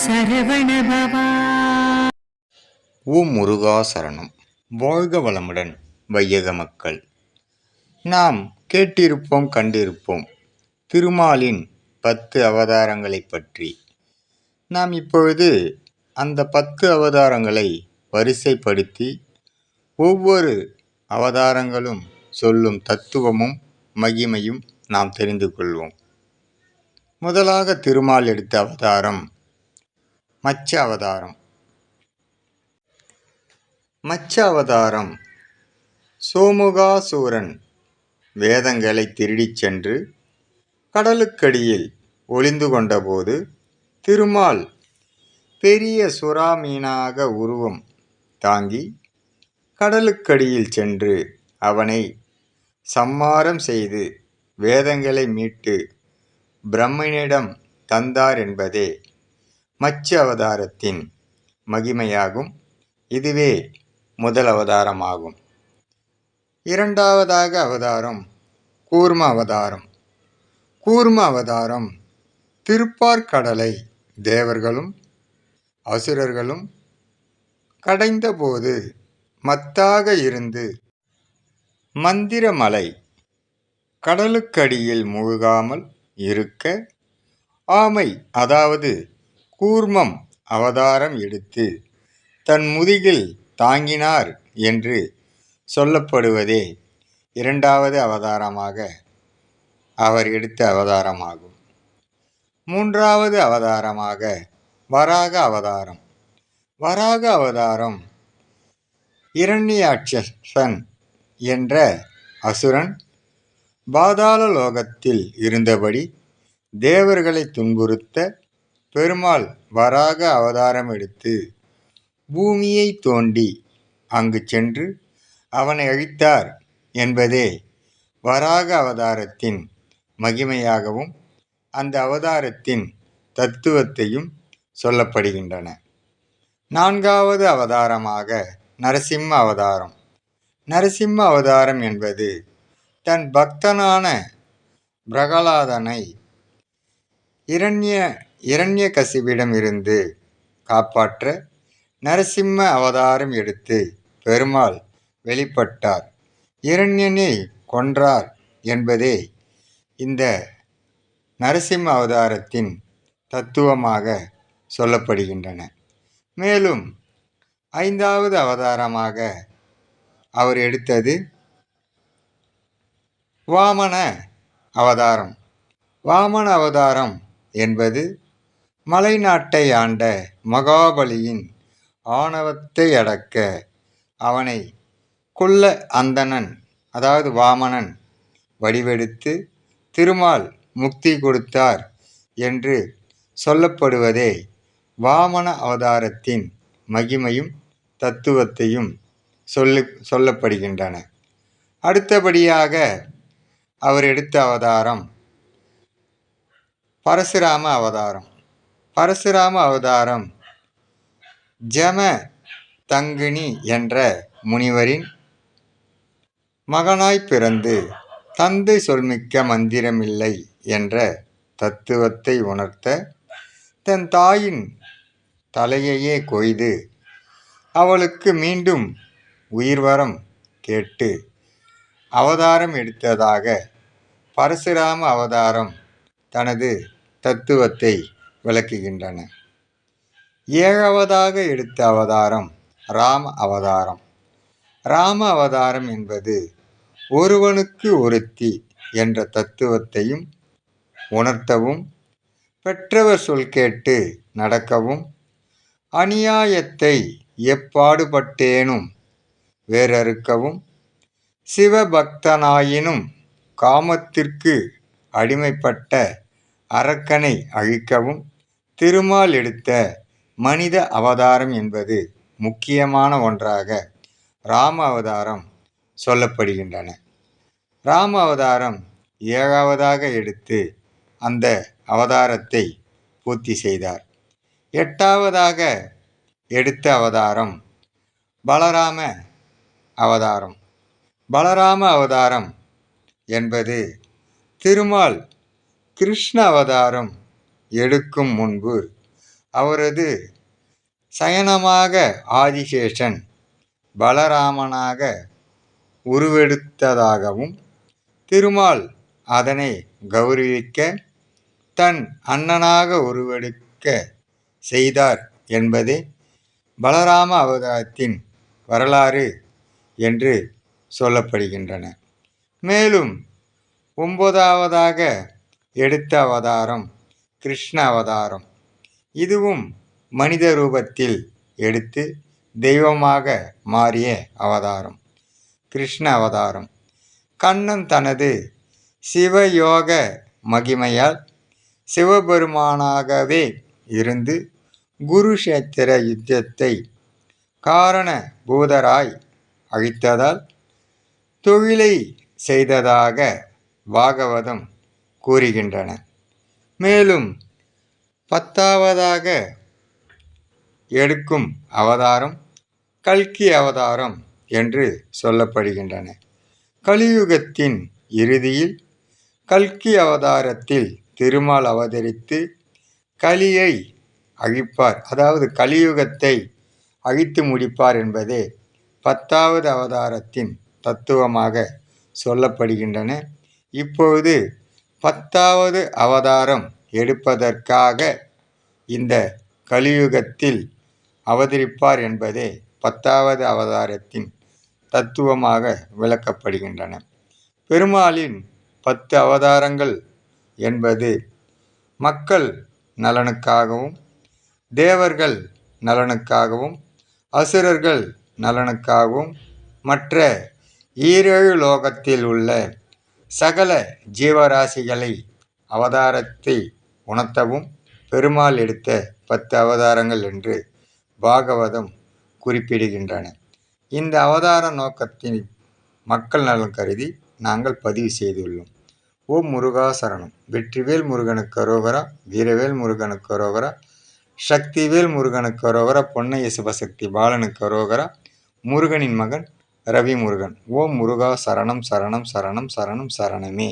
ஓ ஓம் முருகா சரணம். வாழ்க வளமுடன் வையக மக்கள். நாம் கேட்டிருப்போம் கண்டிருப்போம். திருமாலின் பத்து அவதாரங்களைப் பற்றி. நாம் இப்பொழுது அந்த பத்து அவதாரங்களை வரிசைப்படுத்தி ஒவ்வொரு அவதாரங்களும் சொல்லும் தத்துவமும் மகிமையும் நாம் தெரிந்து கொள்வோம். முதலாக திருமால் எடுத்த அவதாரம் மச்ச அவதாரம். மச்ச அவதாரம். சோமுகாசூரன் வேதங்களை திருடிச் சென்று கடலுக்கடியில் ஒளிந்து கொண்டபோது திருமால் பெரிய சுறா மீனாக உருவம் தாங்கி கடலுக்கடியில் சென்று அவனை சம்மாரம் செய்து வேதங்களை மீட்டு பிரம்மனிடம் தந்தார் என்பதே மச்ச அவதாரத்தின் மகிமையாகும். இதுவே முதல் அவதாரமாகும் இரண்டாவதாக அவதாரம் கூர்ம அவதாரம் கூர்ம அவதாரம் திருப்பார்கடலை தேவர்களும் அசுரர்களும் கடைந்தபோது மத்தாக இருந்து மந்திரமலை கடலுக்கடியில் மூழ்காமல் இருக்க ஆமை அதாவது கூர்மம் அவதாரம் எடுத்து தன் முதுகில் தாங்கினார் என்று சொல்லப்படுவதே இரண்டாவது அவதாரமாக அவர் எடுத்த அவதாரமாகும். மூன்றாவது அவதாரமாக வராக அவதாரம். வராக அவதாரம் இரண்யாட்சன் என்ற அசுரன் பாதாள லோகத்தில் இருந்தபடி தேவர்களை துன்புறுத்த பெருமாள் வராக அவதாரம் எடுத்து பூமியை தோண்டி அங்கு சென்று அவனை அழித்தார் என்பதே வராக அவதாரத்தின் மகிமையாகவும் அந்த அவதாரத்தின் தத்துவத்தையும் சொல்லப்படுகின்றன. நான்காவது அவதாரமாக நரசிம்ம அவதாரம். நரசிம்ம அவதாரம் என்பது தன் பக்தனான பிரகலாதனை இரண்ய இரண்ய கசிவிடம் இருந்து காப்பாற்ற நரசிம்ம அவதாரம் எடுத்து பெருமாள் வெளிப்பட்டார். இரண்யனை கொன்றார் என்பதே இந்த நரசிம்ம அவதாரத்தின் தத்துவமாக சொல்லப்படுகின்றன. மேலும் ஐந்தாவது அவதாரமாக அவர் எடுத்தது வாமன அவதாரம். வாமன அவதாரம் என்பது மலைநாட்டை ஆண்ட மகாபலியின் ஆணவத்தை அடக்க அவனை கொல்ல அந்தணன் அதாவது வாமனன் வடிவெடுத்து திருமால் முக்தி கொடுத்தார் என்று சொல்லப்படுவதே வாமன அவதாரத்தின் மகிமையும் தத்துவத்தையும் சொல்லி சொல்லப்படுகின்றன. அடுத்தபடியாக அவர் எடுத்த அவதாரம் பரசுராம அவதாரம். பரசுராம அவதாரம். ஜம தங்கினி என்ற முனிவரின் மகனாய் பிறந்து தந்தை சொல்மிக்க மந்திரமில்லை என்ற தத்துவத்தை உணர்த்த தன் தாயின் தலையையே கொய்து அவளுக்கு மீண்டும் உயிர்வரம் கேட்டு அவதாரம் எடுத்ததாக பரசுராம அவதாரம் தனது தத்துவத்தை விளக்குகின்றன. ஏழாவதாக எடுத்த அவதாரம் ராம அவதாரம். ராம அவதாரம் என்பது ஒருவனுக்கு ஒருத்தி என்ற தத்துவத்தையும் உணர்த்தவும் பெற்றவர் சொல் கேட்டு நடக்கவும் அநியாயத்தை எப்பாடுபட்டேனும் வேறறுக்கவும் சிவபக்தனாயினும் காமத்திற்கு அடிமைப்பட்ட அரக்கனை அழிக்கவும் திருமால் எடுத்த மனித அவதாரம் என்பது முக்கியமான ஒன்றாக ராம அவதாரம் சொல்லப்படுகின்றன. ராம அவதாரம் ஏழாவதாக எடுத்து அந்த அவதாரத்தை பூர்த்தி செய்தார். எட்டாவதாக எடுத்த அவதாரம் பலராம அவதாரம். பலராம அவதாரம் என்பது திருமால் கிருஷ்ண அவதாரம் எடுக்கும் முன்பு. அவரது சயனமாக ஆதிசேஷன் பலராமனாக உருவெடுத்ததாகவும் திருமால் அதனை கௌரவிக்க தன் அண்ணனாக உருவெடுக்க செய்தார் என்பதே பலராம அவதாரத்தின் வரலாறு என்று சொல்லப்படுகின்றன. மேலும் ஒன்பதாவதாக எடுத்த அவதாரம் கிருஷ்ண அவதாரம் இதுவும் மனித ரூபத்தில் எடுத்து தெய்வமாக மாறிய அவதாரம். கிருஷ்ண அவதாரம். கண்ணன் தனது சிவயோக மகிமையால் சிவபெருமானாகவே இருந்து குருஷேத்திர யுத்தத்தை காரண பூதராய் அழித்ததால் தொழிலை செய்ததாக பாகவதம் கூறுகின்றன. மேலும் பத்தாவதாக எடுக்கும் அவதாரம் கல்கி அவதாரம் என்று சொல்லப்படுகின்றன. கலியுகத்தின் இறுதியில் கல்கி அவதாரத்தில் திருமால் அவதரித்து கலியை அழிப்பார். அதாவது கலியுகத்தை அழித்து முடிப்பார் என்பதே பத்தாவது அவதாரத்தின் தத்துவமாக சொல்லப்படுகின்றன. இப்பொழுது பத்தாவது அவதாரம் எடுப்பதற்காக இந்த கலியுகத்தில் அவதரிப்பார் என்பதே பத்தாவது அவதாரத்தின் தத்துவமாக விளக்கப்படுகின்றன. பெருமாளின் பத்து அவதாரங்கள் என்பது மக்கள் நலனுக்காகவும் தேவர்கள் நலனுக்காகவும் அசுரர்கள் நலனுக்காகவும் மற்ற ஈரேழு லோகத்தில் உள்ள சகல ஜீவராசிகளை அவதாரத்தை உணர்த்தவும் பெருமாள் எடுத்த பத்து அவதாரங்கள் என்று பாகவதம் குறிப்பிடுகின்றன. இந்த அவதார நோக்கத்தின் மக்கள் நலன் கருதி நாங்கள் பதிவு செய்துள்ளோம். ஓம் முருகாசரணம் வெற்றிவேல் முருகனுக்கு அரோகரா வீரவேல் முருகனுக்கு அரோகரா சக்திவேல் முருகனுக்கு அரோகரா பொன்னைய சிவசக்தி பாலனுக்கு அரோகரா முருகனின் மகன் ரவி முருகன் ஓம் முருகா சரணம் சரணம் சரணம் சரணம் சரணமே.